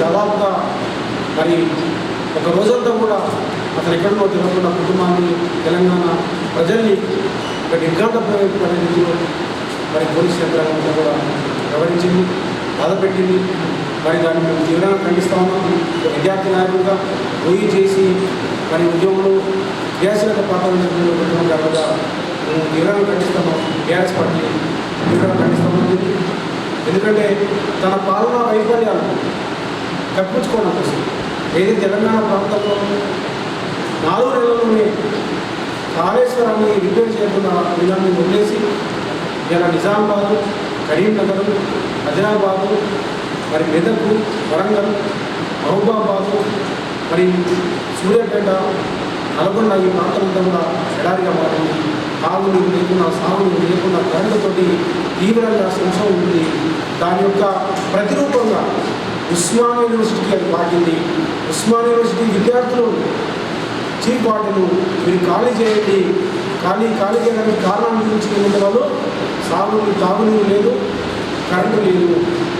దాదాపుగా మరి ఒక రోజంతా కూడా అతను ఎక్కడో తిరగకుండా కుటుంబాన్ని తెలంగాణ ప్రజల్ని ఒక నిర్ఘాంతపడే రీతిలో మరి పోలీస్ యంత్రాంగంతో కూడా వ్యవహరించింది బాధపెట్టింది. మరి దాన్ని మేము తీవ్రంగా ఖండిస్తా ఉన్నాం. ఒక విద్యార్థి నాయకులుగా పోయి చేసి మరి ఉద్యోగంలో క్రియాశీలక పాత్ర పెట్టడం కాకుండా మేము తీవ్రంగా ఖండిస్తాము టీఆర్ఎస్ పార్టీ తీవ్రంగా ఖండిస్తామని ఎందుకంటే తన పాలన వైఫల్యాలు తప్పించుకోవడం కోసం ఏది తెలంగాణ ప్రాంతంలో నాలుగు నెలల్లోనే కాళేశ్వరాన్ని రిపేర్ చేయకుండా వీళ్ళని వదిలేసి ఇలా నిజామాబాదు కరీంనగర్ హైదరాబాదు మరి మెదక్ వరంగల్ మహబూబాబాదు మరి సూర్యాపేట నల్గొండ ఈ ప్రాంతం కూడా ఎడారిగా మారింది. తాగునీరు లేకుండా సాగునీరు లేకుండా కరెంటుతోటి తీవ్రంగా సంశయం ఉంది దాని యొక్క ప్రతిరూపంగా ఉస్మాన్ యూనివర్సిటీకి అది పాటింది ఉస్మాన్ యూనివర్సిటీ విద్యార్థులు చీఫ్ వార్డును మీరు ఖాళీ చేయండి. ఖాళీ ఖాళీ చేయడానికి కారణం గురించి వాళ్ళు సాగునీరు తాగునీరు లేదు కరెంటు లేదు.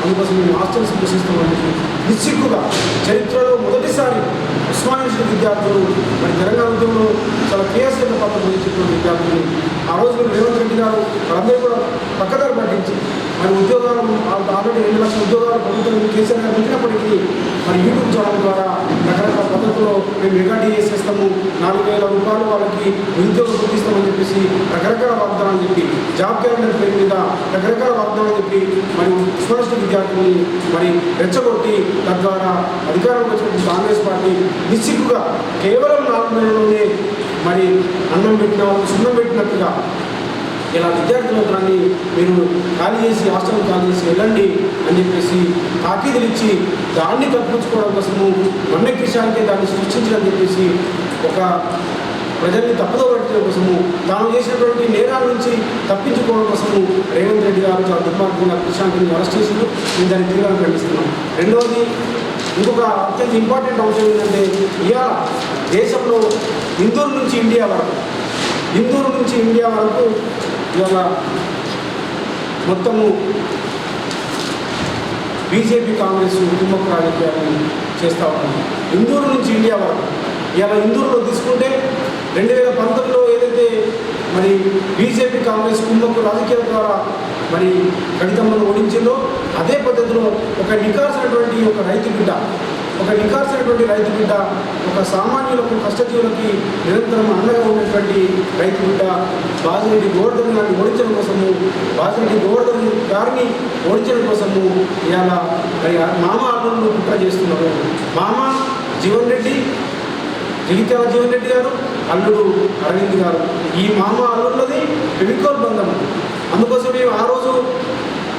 అందుకోసం మేము హాస్టల్స్ పోషిస్తామని నిశ్చిక్కుగా చరిత్రలో మొదటిసారి ఉస్మాన్ యూనివర్సిటీ విద్యార్థులు మరి తెలంగాణ ఉద్యమంలో చాలా కేఎస్ఎల్ పాత్ర వహించినటువంటి విద్యార్థులు. ఆ రోజు రేవంత్ రెడ్డి గారు వాళ్ళందరూ పక్కదారి పట్టించి. మరి ఉద్యోగాలు ఆల్రెడీ రెండు లక్షల ఉద్యోగాలు ప్రభుత్వం కేసీఆర్ గారు పెట్టినప్పటికీ మరి యూట్యూబ్ ఛానల్ ద్వారా రకరకాల పద్ధతుల్లో మేము రికార్డ్ చేసేస్తాము. ఇస్తాము నాలుగు వేల రూపాయలు వాళ్ళకి నిరుద్యోగం గుర్తిస్తామని చెప్పేసి రకరకాల వాగ్దానాలు చెప్పి జాబ్ క్యాలెండర్ పేరు మీద రకరకాల వాగ్దానాలు చెప్పి మరి స్వరష్ట విద్యార్థులని మరి రెచ్చగొట్టి తద్వారా అధికారంలో వచ్చిన కాంగ్రెస్ పార్టీ నిశ్చిక్కుగా కేవలం నాలుగు నెలల్లోనే మరి అన్నం పెట్టిన సున్నం పెట్టినట్టుగా ఇలా విద్యార్థులని మీరు ఖాళీ చేసి హాస్టల్ ఖాళీ చేసి వెళ్ళండి అని చెప్పేసి తాకీదులు ఇచ్చి దాన్ని తప్పించుకోవడం కోసము మొన్న దాన్ని సృష్టించడం చెప్పేసి ఒక ప్రజల్ని తప్పుదో పట్టడం కోసము తాను చేసినటువంటి నేరాల నుంచి తప్పించుకోవడం కోసము రేవంత్ రెడ్డి గారు చాలా దుర్మార్గంగా కృష్ణాంతిని అరెస్ట్ చేసిండు మేము దాన్ని తీవ్రంగా ఖండిస్తున్నాం. రెండవది ఇంకొక అత్యంత ఇంపార్టెంట్ అంశం ఏంటంటే ఇవాళ దేశంలో ఇందూరు నుంచి ఇండియా వరకు ఇందూరు నుంచి ఇండియా వరకు ఇవాళ మొత్తము బీజేపీ కాంగ్రెస్ కుటుంబ రాజకీయాలను చేస్తూ ఉన్నాం. ఇందూరు నుంచి ఇండియా వరకు. ఇవాళ ఇందూరులో తీసుకుంటే రెండు వేల పంతొమ్మిదిలో ఏదైతే మరి బీజేపీ కాంగ్రెస్ కుటుంబకు రాజకీయాల ద్వారా మరి గణితమ్మను ఓడించిందో అదే పద్ధతిలో ఒక నికాల్సినటువంటి ఒక రైతు బిడ్డ ఒక నికాల్సినటువంటి రైతు బిడ్డ ఒక సామాన్యులకు కష్టజీవులకి నిరంతరం అండగా ఉన్నటువంటి రైతు బిడ్డ బాజిరెడ్డి గోవర్ధన్ గారిని ఓడించడం కోసము బాజిరెడ్డి గోవర్ధన్ గారిని ఓడించడం కోసము ఇవాళ మరి మామ అల్లుళ్ళు కుట్ర చేస్తున్నారు. మామ జీవన్ రెడ్డి జగిత్యాల జీవన్ రెడ్డి గారు అల్లుడు అరవింద్ గారు. ఈ మామ అల్లున్నది ఫెవికోల్ బంధం. అందుకోసం మేము ఆ రోజు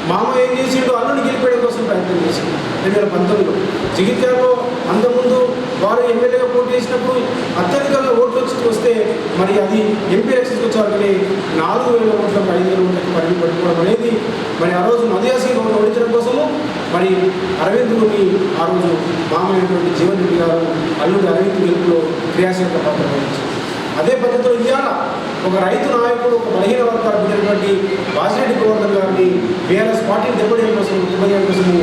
మామ ఏం చేసిండు అల్లుని గెలిపేయడం కోసం ప్రయత్నం చేసిండు. రెండు వేల పంతొమ్మిదిలో జగిత్యాలలో అంతకుముందు వారు ఎమ్మెల్యేగా పోటీ చేసినప్పుడు అత్యధికంగా ఓట్లు వచ్చి వస్తే మరి అది ఎంపీ ఎలక్షన్స్కి వచ్చారు నాలుగు వేల ఓట్ల ఐదు వేల ఓట్లకి పరిధి పట్టుకోవడం అనేది మరి ఆ రోజు మదియాసి గౌరవం ఓడించడం కోసము మరి అరవింద్ని ఆ రోజు మామైనటువంటి జీవన్ రెడ్డి గారు అల్లుడు అరవింద్ గెలుపులో క్రియాశీలక పాత్ర వహించారు అదే పద్ధతిలో ఇవాళ ఒక రైతు నాయకుడు ఒక బలహీన వర్గాలు చెందినటువంటి వాసిరెడ్డి గోవర్ధన్ గారిని వేరే పార్టీని దెబ్బతీయడం కోసం దెబ్బతీయడం కోసము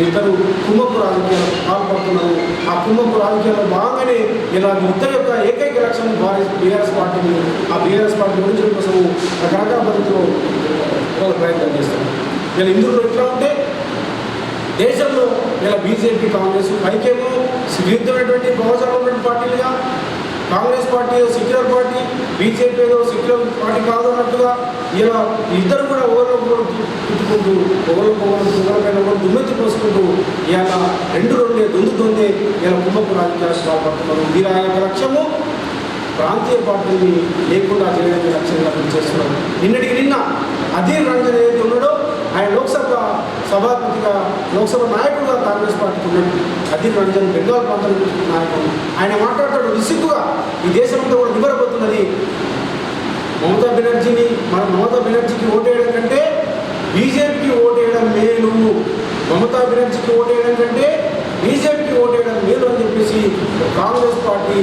ఇద్దరు కుంభపు రాజకీయాలు పాల్పడుతున్నారు. ఆ కుంభపు రాజకీయాల్లో భాగంగానే ఇలా ఇద్దరు యొక్క ఏకైక లక్ష్యం బీఆర్ఎస్ పార్టీని ఆ బీఆర్ఎస్ పార్టీ ఓడించడం కోసము రకరకాల పద్ధతిలో వాళ్ళు ప్రయత్నం చేస్తున్నారు. ఇలా ఇందులో ఎట్లా ఉంటే దేశంలో ఇలా బీజేపీ కాంగ్రెస్ పైకేమో విరుద్ధమైనటువంటి బహుజన ఉన్నటువంటి పార్టీలుగా Congress party secular party BJP ఏదో సెక్యులర్ పార్టీ కాదు అన్నట్టుగా ఇలా ఇద్దరు కూడా ఓవర్లో తిట్టుకుంటూ ఓవర్లో ఓవర్లపైన ఓవర్పైన దుమ్మెత్తి పోసుకుంటూ ఇలా రెండు రెండే దొందు దొందే ఇలా కుంభపు రాజకీయాలు బాగుపడుతున్నారు వీరి యొక్క లక్ష్యము. ప్రాంతీయ పార్టీని లేకుండా చేయడానికి లక్ష్యంగా పనిచేస్తున్నారు. నిన్నటికి నిన్న అధీర్ రంజన్ ఏదైతే ఉన్నాడో ఆయన లోక్సభ సభాపతిగా లోక్సభ నాయకుడుగా కాంగ్రెస్ పార్టీకి ఉన్నాడు అధీర్ రంజన్ బెంగాల్ ప్రాంతం నాయకుడు. ఆయన మాట్లాడతాడు నిస్సిగ్గుగా ఈ దేశంతో కూడా నివరబోతున్నది మమతా బెనర్జీని మన మమతా బెనర్జీకి ఓటేయడం కంటే బీజేపీకి ఓటేయడం మేలు. మమతా బెనర్జీకి ఓటేయడం కంటే బీజేపీకి ఓటేయడం మేలు అని చెప్పేసి కాంగ్రెస్ పార్టీ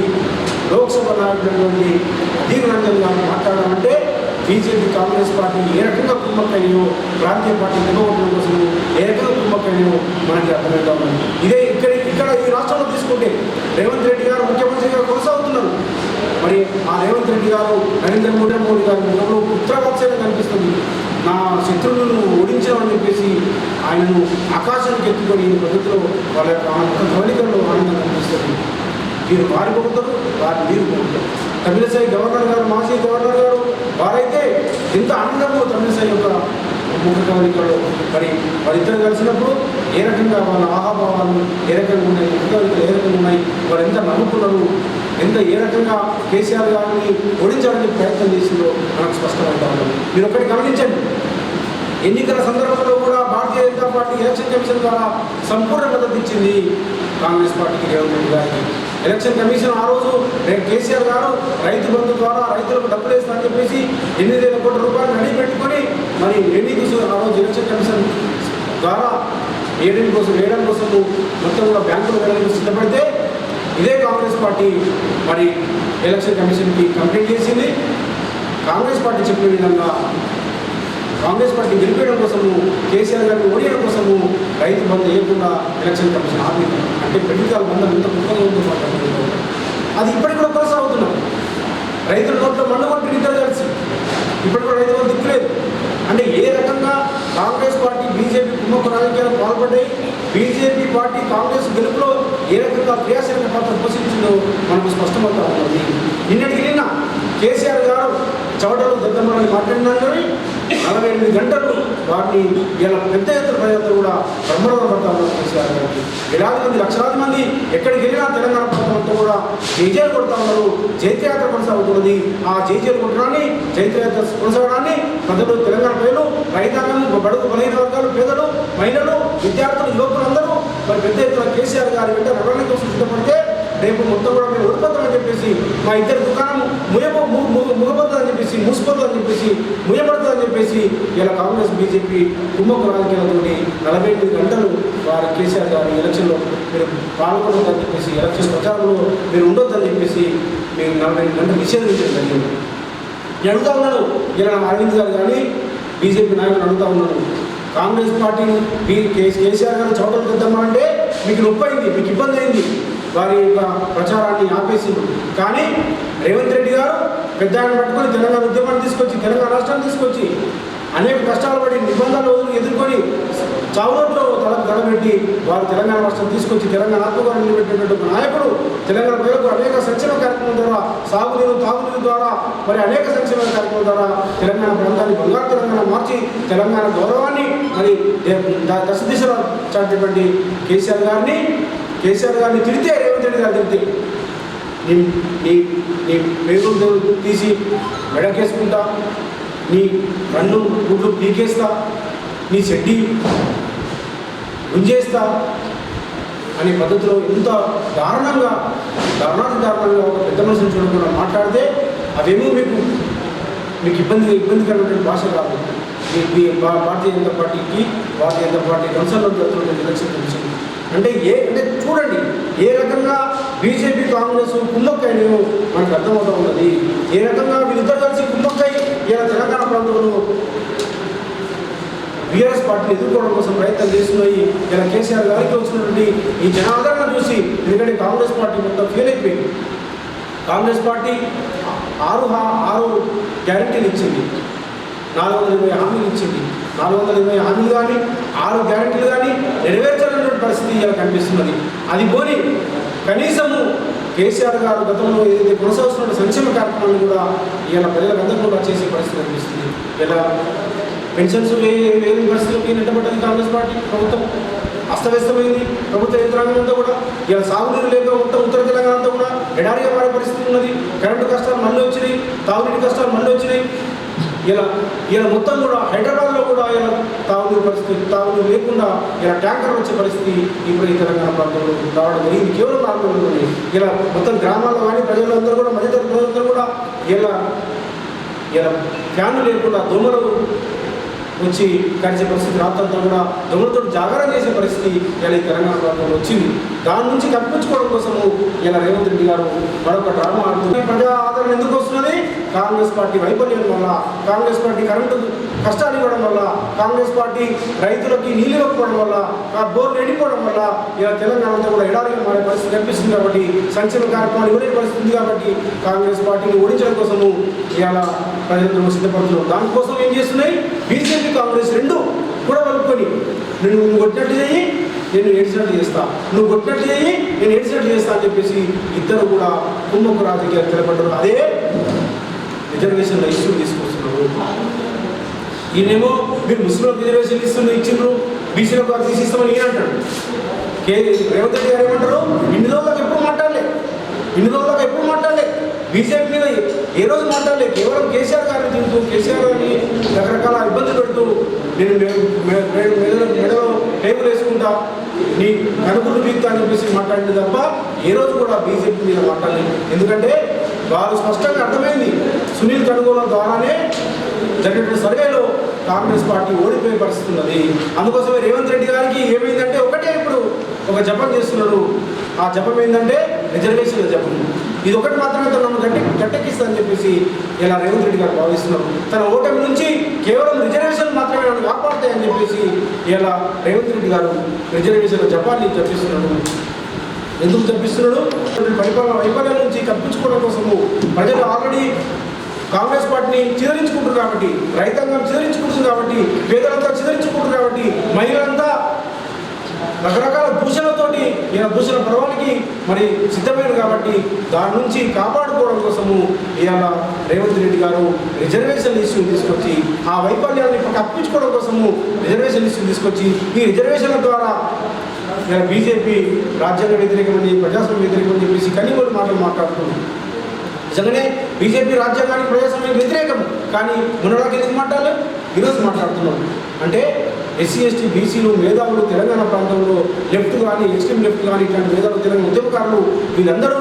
లోక్సభ నాయకుడు అధీర్ రంజన్ గారు మాట్లాడాలంటే బీజేపీ కాంగ్రెస్ పార్టీ ఏ రకంగా కుమ్మక్కయ్యో ప్రాంతీయ పార్టీ నిలబడడం కోసం ఏ రకంగా కుమ్మక్కయ్యో మనకి అర్థమవుతా ఉంది ఇదే ఇక్కడ ఇక్కడ ఈ రాష్ట్రంలో తీసుకుంటే రేవంత్ రెడ్డి గారు ముఖ్యమంత్రిగా కొనసాగుతున్నారు. మరి ఆ రేవంత్ రెడ్డి గారు నరేంద్ర మోడీ మోడీ గారి ముఖంలో పుత్రవత్సంగా కనిపిస్తుంది. నా శత్రువులను ఓడించామని చెప్పేసి ఆయనను ఆకాశానికి ఎత్తుకొని పద్ధతిలో వాళ్ళ యొక్క ధవళికల్లో ఆనందం కనిపిస్తుంది. వీరు వారి పొగుతారు వారి వీరు పొగుతారు తమిళసాయి గవర్నర్ గారు మాజీ గవర్నర్ గారు ఎంత తమిళసై యొక్క ముఖ మరి వారిద్దరు కలిసినప్పుడు ఏ రకంగా వాళ్ళ ఆహాభావాలు ఏ రకంగా ఉన్నాయి ముఖకవికలు ఏ రకంగా ఉన్నాయి వారు ఎంత నమ్ముకున్నారు ఎంత ఏ రకంగా కేసీఆర్ గారిని ఓడించాలని ప్రయత్నం చేసిందో మనకు స్పష్టమవుతా ఉంది మీరు ఒకటి గమనించండి. ఎన్నికల సందర్భంలో కూడా Bharatiya Janata party election commission ద్వారా సంపూర్ణ మద్దతు ఇచ్చింది కాంగ్రెస్ పార్టీకి రేవంత్ రెడ్డి గారికి. ఎలక్షన్ కమిషన్ ఆ రోజు నేను కేసీఆర్ గారు రైతు బంధు ద్వారా రైతులకు డబ్బులు వేస్తారని చెప్పేసి ఎనిమిది వేల కోట్ల రూపాయలు రెడీ పెట్టుకొని మరి ఎన్నికలు ఆ రోజు ఎలక్షన్ కమిషన్ ద్వారా వేయడం కోసం వేయడం కోసం మొత్తం కూడా బ్యాంకులు వేయడానికి సిద్ధపడితే ఇదే కాంగ్రెస్ పార్టీ మరి ఎలక్షన్ కమిషన్కి కంప్లైంట్ చేసింది. కాంగ్రెస్ పార్టీ చెప్పిన విధంగా కాంగ్రెస్ పార్టీ గెలిపేయడం కోసము కేసీఆర్ గారిని ఓడియడం కోసము రైతు బంధు వేయకుండా ఎలక్షన్ కమిషన్ ఆపింది అంటే పెట్టుకాల బంధం ఎంత ముఖ్యంగా ఉందో అది ఇప్పటికి కూడా కొనసాగుతున్నాం రైతుల నోట్లో మన్ను కొట్టి కలిసి. ఇప్పటికి కూడా రైతు బంధు దిక్కులేదు అంటే ఏ రకంగా కాంగ్రెస్ పార్టీ బీజేపీ కుమ్మక్కు రాజకీయాలు పాల్పడ్డాయి బీజేపీ పార్టీ కాంగ్రెస్ గెలుపులో ఏ రకంగా క్రియాశీలక పాత్ర పోషించిందో మనకు స్పష్టమవుతా ఉంటుంది నిన్నటికి నిన్న కేసీఆర్ గారు చవటలు దద్దమ్మని మాట్లాడినారు కానీ నలభై ఎనిమిది గంటలు వారిని ఇలా పెద్ద ఎత్తున ప్రజలతో కూడా బ్రహ్మరథం పడతా కేసీఆర్ గారికి వేలాది మంది లక్షలాది మంది ఎక్కడికి వెళ్ళినా తెలంగాణ ప్రభుత్వంతో కూడా జైజేలు కొడతా ఉన్నారు. జైత్రయాత్ర కొనసాగుతున్నది. ఆ జైజేలు కొట్టడాన్ని జైత్రయాత్ర కొనసాగడాన్ని ప్రజలు తెలంగాణ ప్రజలు రైతాంగం బడుగు బలహీన వర్గాలు పేదలు మహిళలు విద్యార్థులు యువకులందరూ మరి పెద్ద ఎత్తున కేసీఆర్ గారి వెంట రవాణా కోసం సిద్ధపడితే రేపు మొత్తం కూడా మేము ఓడిపోతామని చెప్పేసి మా ఇద్దరు దుకాణం ముయబో ముగబోతుందని చెప్పేసి మూసిపోతుందని చెప్పేసి ముయబడుతుందని చెప్పేసి ఇలా కాంగ్రెస్ బీజేపీ కుమ్మకు రాజకీయాలతోటి నలభై ఎనిమిది గంటలు వారి కేసీఆర్ గారి ఎలక్షన్లో మీరు పాల్గొనొద్దని చెప్పేసి ఎలక్షన్ ప్రచారంలో మీరు ఉండొద్దని చెప్పేసి మీరు నలభై ఎనిమిది గంటలు నిషేధించడం జరిగింది నేను అడుగుతా ఉన్నాను ఇలా అరవింద్ గారు కానీ బీజేపీ నాయకులు అడుగుతా ఉన్నాను కాంగ్రెస్ పార్టీ కే- కేసీఆర్ గారు చోటలు అంటే మీకు నొప్పి అయింది మీకు ఇబ్బంది అయింది. వారి యొక్క ప్రచారాన్ని ఆపేసింది కానీ రేవంత్ రెడ్డి గారు పెద్ద ఆయన పట్టుకొని తెలంగాణ ఉద్యమాన్ని తీసుకొచ్చి తెలంగాణ రాష్ట్రాన్ని తీసుకొచ్చి అనేక కష్టాలు పడి నిబంధనలు ఎదుర్కొని చావునోట్లో తల తలబెట్టి వారు తెలంగాణ రాష్ట్రం తీసుకొచ్చి తెలంగాణ ఆత్మగారు నిలబెట్టినటువంటి నాయకుడు తెలంగాణ ప్రజలకు అనేక సంక్షేమ కార్యక్రమం ద్వారా సాగునీరు తాగునీరు ద్వారా మరి అనేక సంక్షేమ కార్యక్రమం ద్వారా తెలంగాణ ప్రాంతాన్ని బంగారు తెలంగాణ మార్చి తెలంగాణ గౌరవాన్ని మరి దశ దిశలో చాటినటువంటి కేసీఆర్ గారిని కేసీఆర్ గారిని తిడితే రేవంత్ రెడ్డి గారు తిడితే నీ నీ నీ పేరు తీసి మెడకేసుకుంటా నీ కన్ను గుడ్లు పీకేస్తా నీ చెడ్డి గుంజేస్తా అనే పద్ధతిలో ఎంత దారుణంగా దారుణాతి దారుణంగా ఒక పెద్ద మనిషిని చూడకుండా మాట్లాడితే అవేమో మీకు మీకు ఇబ్బంది ఇబ్బందికరమైనటువంటి భాష కాదు. మీ భా- భారతీయ జనతా పార్టీకి భారతీయ జనతా పార్టీ కన్సర్న్లో ఎలక్షన్ కమిషన్ అంటే ఏ అంటే చూడండి ఏ రకంగా బీజేపీ కాంగ్రెస్ కుమ్మక్కైనయో మనకు అర్థమవుతా ఉన్నది. ఏ రకంగా వీళ్ళిద్దరు కలిసి కుమ్మక్కై ఇలా తెలంగాణ ప్రాంతంలో బీఆర్ఎస్ పార్టీని ఎదుర్కోవడం కోసం ప్రయత్నం చేస్తున్నాయి. ఇలా కేసీఆర్ గారికి వచ్చినటువంటి ఈ జనాదరణ చూసి ఎందుకంటే కాంగ్రెస్ పార్టీ మొత్తం ఫెయిల్ అయిపోయింది. కాంగ్రెస్ పార్టీ ఆరు ఆరు గ్యారంటీలు ఇచ్చింది. నాలుగు వందల ఇరవై హామీలు ఇచ్చింది. నాలుగు వందల ఇరవై హామీలు కానీ ఆరు గ్యారంటీలు కానీ నెరవేర్చాలని పరిస్థితి ఇలా కనిపిస్తున్నది. అది పోని కనీసము కేసీఆర్ గారు గతంలో ఏదైతే కొనసాగుతున్న సంక్షేమ కార్యక్రమాన్ని కూడా ఇలా ప్రజలకు అందకుండా చేసే పరిస్థితి కనిపిస్తుంది. ఇలా పెన్షన్స్ వేరే పరిస్థితులకి నిలబడ్డది కాంగ్రెస్ పార్టీ ప్రభుత్వం? అస్తవ్యస్తమైంది. ప్రభుత్వ యంత్రాంగం అంతా కూడా. ఇలా సాగునీరు లేక మొత్తం ఉత్తర తెలంగాణ అంతా కూడా ఎడారిగా మారే పరిస్థితి ఉన్నది. కరెంటు కష్టాలు మళ్ళీ వచ్చినాయి. తాగునీటి కష్టాలు మళ్ళీ వచ్చినాయి. ఇలా ఇలా మొత్తం కూడా హైదరాబాద్లో కూడా ఇలా తాగునీరు పరిస్థితి తాగునీరు లేకుండా ఇలా ట్యాంకర్ వచ్చే పరిస్థితి ఇప్పుడు ఈ తెలంగాణ ప్రాంతంలో రావడం జరిగింది. కేవలం నాలుగు రోజుల్లోనే ఇలా మొత్తం గ్రామాల్లో కానీ ప్రజలందరూ కూడా మధ్యతరగతి ప్రజలందరూ కూడా ఇలా ఇలా ఫ్యాన్లు లేకుండా దోమలు వచ్చి కలిసే పరిస్థితి రాత్రంతా కూడా దొంగలతో జాగరణ చేసే పరిస్థితి ఇలా ఈ తెలంగాణ ప్రాంతంలో వచ్చింది. దాని నుంచి కప్పించుకోవడం కోసము ఇలా రేవంత్ రెడ్డి గారు మరొక డ్రామా ఆడుతుంది ప్రజా ఆదరణ ఎందుకు వస్తున్నది? కాంగ్రెస్ పార్టీ వైఫల్యం వల్ల కాంగ్రెస్ పార్టీ కరెంటు కష్టాలు ఇవ్వడం వల్ల కాంగ్రెస్ పార్టీ రైతులకి నీళ్ళు ఇవ్వకపోవడం వల్ల బోర్లు ఎండిపోవడం వల్ల ఇలా తెలంగాణ అంతా కూడా ఎడారిగా మారే పరిస్థితి కనిపిస్తుంది కాబట్టి సంక్షేమ కార్యక్రమాలు ఇవ్వలేని పరిస్థితి కాబట్టి కాంగ్రెస్ పార్టీని ఓడించడం కోసము ఇవాళ ప్రజలందరూ సిద్ధపడుతున్నారు. దానికోసం ఏం చేస్తున్నాయి? బీజేపీ కాంగ్రెస్ రెండు కూడా కలుపుకొని నేను కొట్టినట్టు చేయి నేను ఏడ్చినట్టు చేస్తా. నువ్వు కొట్టినట్టు చేయి నేను ఏడ్చినట్టు చేస్తా అని చెప్పేసి ఇద్దరు కూడా కుమ్మకు రాజకీయాలు తెలపడ్డారు. అదే రిజర్వేషన్ల ఇష్యూ తీసుకొస్తున్నారు. ఈయనేమో మీరు ముస్లింలకు రిజర్వేషన్ ఇస్తున్న ఇచ్చిండ్రు బీసీలకు అది తీసిస్తామని ఈయన అంటాడు. కే రేవంత్ రెడ్డి గారు ఏమంటారు? ఇన్ని రోజులకు ఎప్పుడు మాట్లాడలే. ఇన్ని రోజులకు ఎప్పుడు మాట్లాడలే. బీజేపీ మీద ఏ రోజు మాట్లాడలే. కేవలం కేసీఆర్ గారిని తింటూ కేసీఆర్ గారిని రకరకాల ఇబ్బందులు పెడుతూ నేను మె- మె- మెడలో మెడలో టేబుల్ వేసుకుంటా నీ కనుపులు బీక్తా అని చెప్పేసి మాట్లాడింది తప్ప ఏ రోజు కూడా బీజేపీ మీద మాట్లాడలేదు. ఎందుకంటే వారు స్పష్టంగా అర్థమైంది. సునీల్ కనుగోలు ద్వారానే జరిగినటువంటి సర్వేలో కాంగ్రెస్ పార్టీ ఓడిపోయే పరిస్థితి ఉన్నది. అందుకోసమే రేవంత్ రెడ్డి గారికి ఏమైందంటే ఒకటే ఇప్పుడు ఒక జపం చేస్తున్నాడు. ఆ జపం ఏంటంటే రిజర్వేషన్ల జపం. ఇది ఒకటి మాత్రమే తను నన్ను గట్టి గట్టెక్కిస్తుందని చెప్పేసి ఇలా రేవంత్ రెడ్డి గారు భావిస్తున్నారు. తన ఓటమి నుంచి కేవలం రిజర్వేషన్ మాత్రమే నన్ను కాపాడుతాయని చెప్పేసి ఇలా రేవంత్ రెడ్డి గారు రిజర్వేషన్ల జపాన్ని చెప్పిస్తున్నాడు ఎందుకు తప్పిస్తున్నాడు పరిపాలన వైఫల్యం నుంచి తప్పించుకోవడం కోసము. ప్రజలు ఆల్రెడీ కాంగ్రెస్ పార్టీని చిదరించుకుంటారు కాబట్టి రైతాంగం చిదరించుకుంటుంది కాబట్టి పేదలంతా చిదరించుకుంటారు కాబట్టి మహిళలంతా రకరకాల దూషణలతోటి ఈయన దూషణ పర్వానికి మరి సిద్ధమైనది కాబట్టి దాని నుంచి కాపాడుకోవడం కోసము ఇవాళ రేవంత్ రెడ్డి గారు రిజర్వేషన్ ఇష్యూ తీసుకొచ్చి ఆ వైఫల్యాన్ని తప్పించుకోవడం కోసము రిజర్వేషన్ ఇష్యూ తీసుకొచ్చి ఈ రిజర్వేషన్ల ద్వారా బీజేపీ రాజ్యాంగ వ్యతిరేకమని ప్రజాస్వామ్య వ్యతిరేకమని చెప్పేసి కనీమూలు మాటలు మాట్లాడుతుంది నిజంగానే బీజేపీ రాజ్యాంగానికి ప్రజాస్వామ్యం వ్యతిరేకం కానీ మునడాకి ఎందుకు మాట్లాడలేదు ఈరోజు మాట్లాడుతున్నాం. అంటే ఎస్సీ ఎస్టీ బీసీలు మేధావులు తెలంగాణ ప్రాంతంలో లెఫ్ట్ కానీ ఎక్స్ట్రీమ్ లెఫ్ట్ కానీ ఇట్లాంటి మేధావులు తెలంగాణ ఉద్యమకారులు వీళ్ళందరూ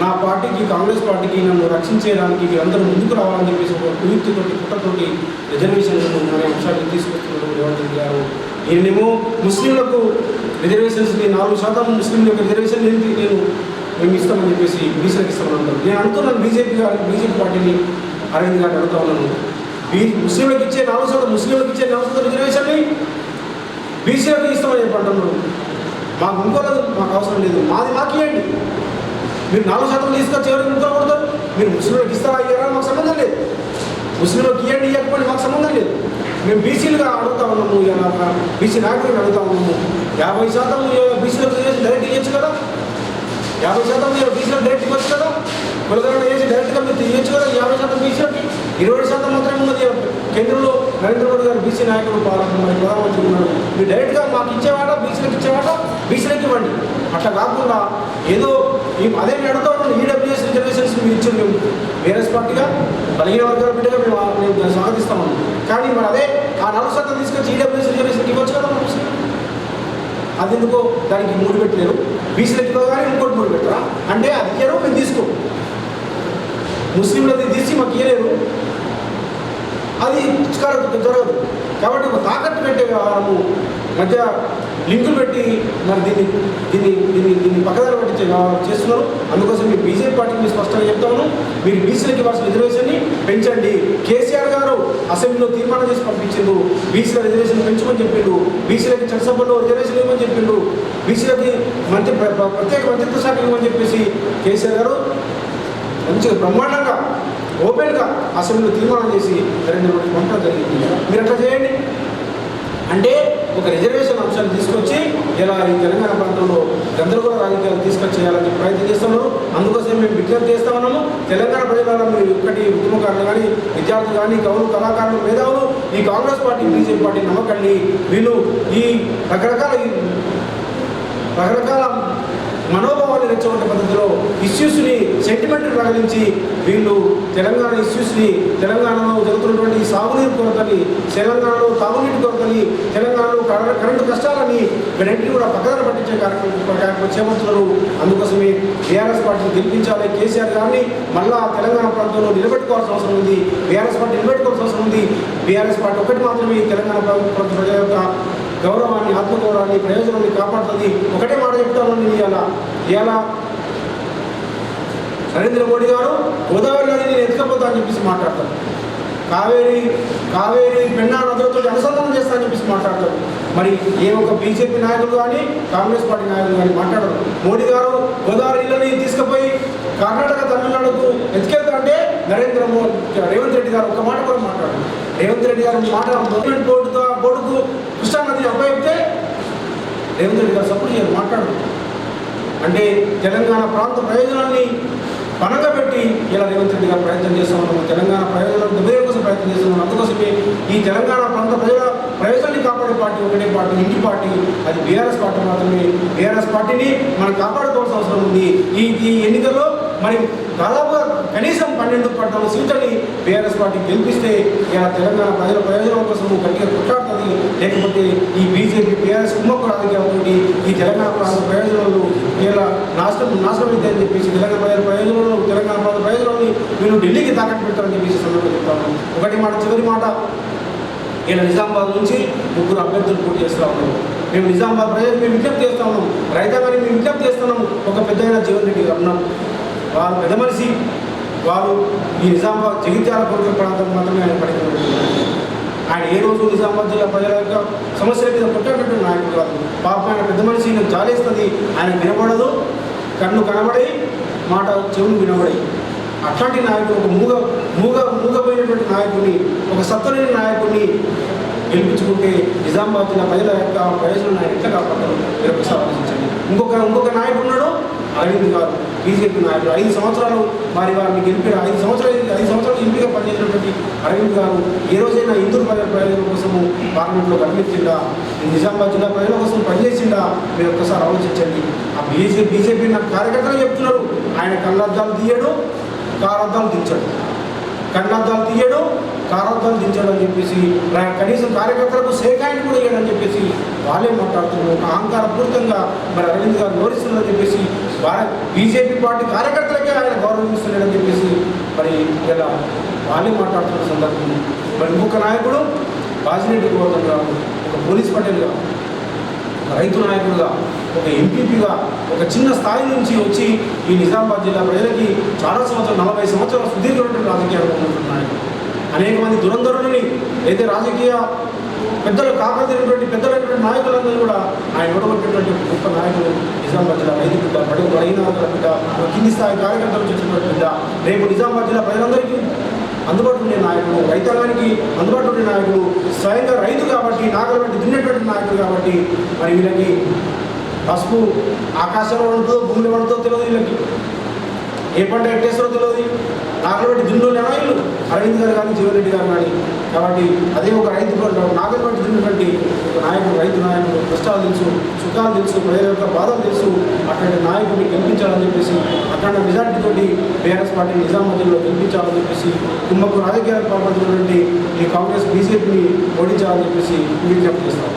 నా పార్టీకి కాంగ్రెస్ పార్టీకి నన్ను రక్షించేయడానికి వీళ్ళందరూ ముందుకు రావాలని చెప్పేసి ఒక కుయుక్తితోటి కుట్రతోటి రిజర్వేషన్లను అనే అంశాన్ని తీసుకొస్తున్నారు రేవంత్ రెడ్డి గారు ముస్లింలకు రిజర్వేషన్స్ నాలుగు శాతం ముస్లింల యొక్క రిజర్వేషన్ నేను మేము ఇస్తామని చెప్పేసి బీసీలకు ఇస్తామని నేను అంటున్నాను బీజేపీ గారు బీజేపీ పార్టీని అరవింద్ గారు అడుగుతా ఉన్నాను. బీ ముస్లింలకు ఇచ్చే నాలుగు శాతం ముస్లింలకు ఇచ్చే నాలుగు శాతం రిజర్వేషన్ని బీసీలకు ఇస్తామని చెప్పంటున్నాను మాకు ఇంకోలేదు మాకు అవసరం లేదు. మాది మాకు ఇవ్వండి. మీరు నాలుగు శాతం తీసుకొచ్చి ఎవరికి ముక్కలు కొడతారు? మీరు ముస్లింలకు ఇస్తారా ఇయ్యారా? మాకు సంబంధం లేదు. ముస్లింలకు ఇవ్వండి ఇవ్వకపోండి మాకు సంబంధం లేదు. మేము బీసీలుగా అడుగుతా ఉన్నాము ఇలా బీసీ నాయకులను అడుగుతా ఉన్నాము. యాభై శాతం బీసీలకు డైరెక్ట్ ఇవ్వచ్చు కదా? యాభై శాతం మీరు బీసీలకు డైరెక్ట్ ఇవ్వచ్చు కదా? కులగరణ చేసి డైరెక్ట్గా మీరు ఇవ్వచ్చు కదా యాభై శాతం బీసీలకి ఇరవై శాతం మాత్రమే ఉన్నది కేంద్రంలో నరేంద్ర మోడీ గారు బీసీ నాయకుడు పాలన మరి ప్రధానమంత్రి ఉన్నాడు మీరు డైరెక్ట్గా మాకు ఇచ్చేవాట బీసీలకు ఇచ్చేవాట బీసీలకు ఇవ్వండి. అట్లా కాకుండా ఏదో అదే మేము అడుగుతా ఉన్నాను ఈడబ్ల్యూఎస్ రిజర్వేషన్స్ మీరు ఇచ్చింది మేము. వేరేస్ పార్టీగా బలహీన వర్గాల బిడ్డగా మేము మేము దాన్ని కానీ మరి అదే ఆ నాలుగు శాతం తీసుకొచ్చి ఈడబ్ల్యూఎస్ రిజర్వేషన్కి ఇవ్వచ్చు కదా మనం? అది ఎందుకో దానికి మూడు పెట్టలేరు. బీసీలకు కానీ ఇంకోటి మూడు పెట్టరా? అంటే అది ఇయ్యరు మేము తీసుకో. ముస్లింలది తీసి మాకు ఇయ్యలేరు. అది జరగదు జరగదు. కాబట్టి తాకట్టు పెట్టే వ్యవహారము మధ్య లింకులు పెట్టి మరి దీన్ని దీన్ని దీన్ని దీన్ని పక్కదారి పట్టించే చేస్తున్నారు. అందుకోసం మీరు బీజేపీ పార్టీకి మీరు స్పష్టంగా చెప్తాను. మీరు బీసీలకు ఇవ్వాల్సిన రిజర్వేషన్ని పెంచండి. కేసీఆర్ గారు అసెంబ్లీలో తీర్మానం చేసి పంపించిండు. బీసీల రిజర్వేషన్ పెంచమని చెప్పిండు. బీసీలకి చట్టసభలో రిజర్వేషన్ ఇవ్వమని చెప్పిండు. బీసీలకి మంత్రి ప్ర- ప్రత్యేక మంత్రిత్వ శాఖ ఇవ్వమని చెప్పేసి కేసీఆర్ గారు మంచిగా బ్రహ్మాండంగా ఓపెన్గా అసెంబ్లీలో తీర్మానం చేసి నరేంద్ర మోడీ పంపడం జరిగింది. మీరు అట్లా చేయండి. అంటే ఒక రిజర్వేషన్ అంశాన్ని తీసుకొచ్చి ఇలా ఈ తెలంగాణ ప్రాంతంలో గందరగోళ రాజకీయాలు తీసుకొచ్చేయాలని ప్రయత్నం చేస్తున్నారు. అందుకోసం మేము విజ్ఞప్తి చేస్తా ఉన్నాము. తెలంగాణ ప్రజల మీరు ఇక్కడి ఉద్యమకారులు కానీ విద్యార్థులు కానీ కవులు కళాకారులు మేధావులు ఈ కాంగ్రెస్ పార్టీ బీజేపీ పార్టీ నమ్మకండి. వీళ్ళు ఈ రకరకాల రకరకాల మనోభావాన్ని రెచ్చగొట్టే పద్ధతిలో ఇష్యూస్ని సెంటిమెంట్ ప్రకటించి వీళ్ళు తెలంగాణ ఇష్యూస్ని తెలంగాణలో జరుగుతున్నటువంటి సాగునీరు కొరతని తెలంగాణలో తాగునీటి కొరతని తెలంగాణలో కర- కరెంటు కష్టాలని వీటన్నిటిని కూడా పక్కన పట్టించే కార్యక్రమం చేపడుతున్నారు. అందుకోసమే బీఆర్ఎస్ పార్టీని గెలిపించాలి. కేసీఆర్ గారిని మళ్ళా తెలంగాణ ప్రాంతంలో నిలబెట్టుకోవాల్సిన అవసరం ఉంది. బీఆర్ఎస్ పార్టీ నిలబెట్టుకోవాల్సిన అవసరం ఉంది. బీఆర్ఎస్ పార్టీ ఒకటి మాత్రమే తెలంగాణ ప్ర- ప్రజల యొక్క గౌరవాన్ని ఆత్మగౌరవాన్ని ప్రయోజనాన్ని కాపాడుతుంది. ఒకటే మాట చెప్తాను నేను ఇవాళ ఇవాళ నరేంద్ర మోడీ గారు గోదావరి నది నేను ఎత్తుకపోతా అని చెప్పేసి మాట్లాడతారు. కావేరి కావేరి పెన్నా నదులతో అనుసంధానం చేస్తా అని చెప్పేసి మాట్లాడతారు. మరి ఏ ఒక్క బీజేపీ నాయకులు కానీ కాంగ్రెస్ పార్టీ నాయకులు కానీ మాట్లాడరు. మోడీ గారు గోదావరి నీళ్ళని తీసుకుపోయి కర్ణాటక తమిళనాడుకు ఎత్తుకెళ్తా అంటే నరేంద్ర మోడీ రేవంత్ రెడ్డి గారు ఒక మాట కూడా మాట్లాడారు. రేవంత్ రెడ్డి గారు మాట గవర్నమెంట్ బోర్డుతో బోర్డుకు కృష్ణా నది రేవంత్ రెడ్డి గారు సపోర్ట్ చేయాలి మాట్లాడరు. అంటే తెలంగాణ ప్రాంత ప్రయోజనాన్ని పనగబెట్టి ఇలా రేవంత్ రెడ్డి గారు ప్రయత్నం చేస్తూ ఉన్నాము తెలంగాణ ప్రయోజనాలు దెబ్బతీయడం కోసం ప్రయత్నం చేస్తున్నాము అందుకోసమే ఈ తెలంగాణ ప్రాంత ప్రజల ప్రయోజనాన్ని కాపాడే పార్టీ ఒకటే పార్టీ ఇంటి పార్టీ. అది బీఆర్ఎస్ పార్టీ మాత్రమే. బీఆర్ఎస్ పార్టీని మనం కాపాడుకోవాల్సిన అవసరం ఉంది. ఈ ఈ ఎన్నికల్లో మరి దాదాపుగా కనీసం పన్నెండు పద్నాలుగు సీట్లని బీఆర్ఎస్ పార్టీ గెలిపిస్తే ఇలా తెలంగాణ ప్రజల ప్రయోజనం కోసం గట్టిగా కొట్లాడుతుంది. లేకపోతే ఈ బీజేపీ బీఆర్ఎస్ కుమ్మకు రాజకీయాలతో ఈ తెలంగాణ ప్రాంత ప్రయోజనాలు ఇలా నాశనం నాశనం అని చెప్పేసి తెలంగాణ ప్రజల ప్రయోజనాలు తెలంగాణ ప్రాంత ప్రయోజనాన్ని మీరు ఢిల్లీకి తాకట్టు పెడతారని చెప్పేసి సందర్భంగా చెప్తాను ఒకటి మాట చివరి మాట. ఈయన నిజామాబాద్ నుంచి ముగ్గురు అభ్యర్థులు పోటీ చేస్తూ ఉన్నారు. మేము నిజామాబాద్ ప్రజలు మేము విజ్ఞప్తి చేస్తా ఉన్నాం. రైతాంగాన్ని మేము విజ్ఞప్తి చేస్తున్నాం ఒక పెద్ద జీవన్ రెడ్డి గారు ఉన్నాం వారు పెద్ద మనిషి వారు ఈ నిజామాబాద్ జగిత్యాల కొడుకు ప్రాంతం మాత్రమే ఆయన పడిన ఆయన ఏ రోజు నిజామాబాద్ జిల్లా ప్రజల యొక్క సమస్యల మీద కొట్టేటట్టు నాయకుడు కాదు. పాప ఆయన పెద్ద మనిషి నాకు జాలేస్తుంది ఆయన వినబడదు కన్ను కనబడి మాట చెవులు వినబడి అట్లాంటి నాయకుడు ఒక మూగ మూగ మూగపోయినటువంటి నాయకుడిని ఒక సత్తులేని నాయకుడిని గెలిపించుకుంటే నిజామాబాద్ జిల్లా ప్రజల యొక్క ప్రయోజనం ఆయన ఎట్లా కాపాడతారు? మీరు ఒకసారి ఆలోచించండి. ఇంకొక ఇంకొక నాయకుడు ఉన్నాడు అరవింద్ గారు బీజేపీ నాయకుడు ఐదు సంవత్సరాలు వారి వారిని గెలిపిన ఐదు సంవత్సరాలు ఐదు సంవత్సరాలు ఎంపీగా పనిచేసినటువంటి అరవింద్ గారు ఏ రోజైనా హిందూ ప్రయోజనం కోసము పార్లమెంట్లో కనిపించిందా నిజామాబాద్ జిల్లా ప్రజల కోసం పనిచేసిందా మీరు ఒక్కసారి ఆలోచించండి. ఆ బీజేపీ బీజేపీ నా కార్యకర్తలు చెప్తున్నారు. ఆయన కళ్ళద్దాలు తీయడు కారద్దాలు దించడు. కళ్ళద్దాలు తీయడు కారద్దాలు దించడు అని చెప్పేసి కనీసం కార్యకర్తలకు సేకాయని కూడా ఇవ్వడని చెప్పేసి వాళ్ళే మాట్లాడుతున్నారు. ఒక అహంకారపూరితంగా మరి అరవింద్ గారు నోరిస్తున్నారని చెప్పేసి వారి బీజేపీ పార్టీ కార్యకర్తలకే ఆయన గౌరవిస్తున్నాడని చెప్పేసి మరి ఇలా వాళ్ళే మాట్లాడుతున్న సందర్భం. మరి ఇంకొక నాయకుడు బాజిరెడ్డి గౌతమ్ గారు ఒక పోలీస్ పటేల్గా రైతు నాయకుడుగా ఒక ఎంపీపీగా ఒక చిన్న స్థాయి నుంచి వచ్చి ఈ నిజామాబాద్ జిల్లా ప్రజలకి చాలా సంవత్సరాలు నలభై సంవత్సరాల సుదీర్ఘమైనటువంటి రాజకీయాలు ఉన్నటువంటి అనేక మంది దురంధరులని అయితే రాజకీయ పెద్దలు కాకరైనటువంటి పెద్దలైనటువంటి నాయకులందరూ కూడా ఆయన ఓడగొట్టినటువంటి గొప్ప నాయకులు నిజామాబాద్ జిల్లా రైతు బిడ్డ బడుగు బలహీన బిడ్డ కింది స్థాయి కార్యకర్తలు చేసినటువంటి బిడ్డ రేపు నిజామాబాద్ జిల్లా ప్రజలందరికీ అందుబాటులో ఉండే నాయకుడు రైతాంగానికి అందుబాటులో ఉండే నాయకుడు స్వయంగా రైతు కాబట్టి నాగలు బట్టి నాయకుడు కాబట్టి మరి వీళ్ళకి పసుపు ఆకాశంలో వండుతో భూమిలో వండుతో తెలియదు వీళ్ళకి. ఏ పంట ఎట్టేస్తారో తెలియదు నాగలు బట్టి దున్నులేనా వీళ్ళు? అరవింద్ గారు కానీ జీవరెడ్డి గారు కానీ కాబట్టి అదే ఒక రైతు నాగలు బట్టి ఒక నాయకుడు రైతు నాయకుడు కష్టాలు తెలుసు సుఖాలు తెలుసు ప్రజల యొక్క బాధలు తెలుసు అట్లాంటి నాయకుడిని గెలిపించాలని చెప్పేసి అట్లాంటి మెజార్టీతోటి బీఆర్ఎస్ పార్టీ నిజామాబాద్లో గెలిపించాలని చెప్పేసి కుమ్మకు రాజకీయాలకు పాల్పడుతున్నటువంటి ఈ కాంగ్రెస్ బీజేపీని ఓడించాలని చెప్పేసి విజ్ఞప్తి చేస్తాం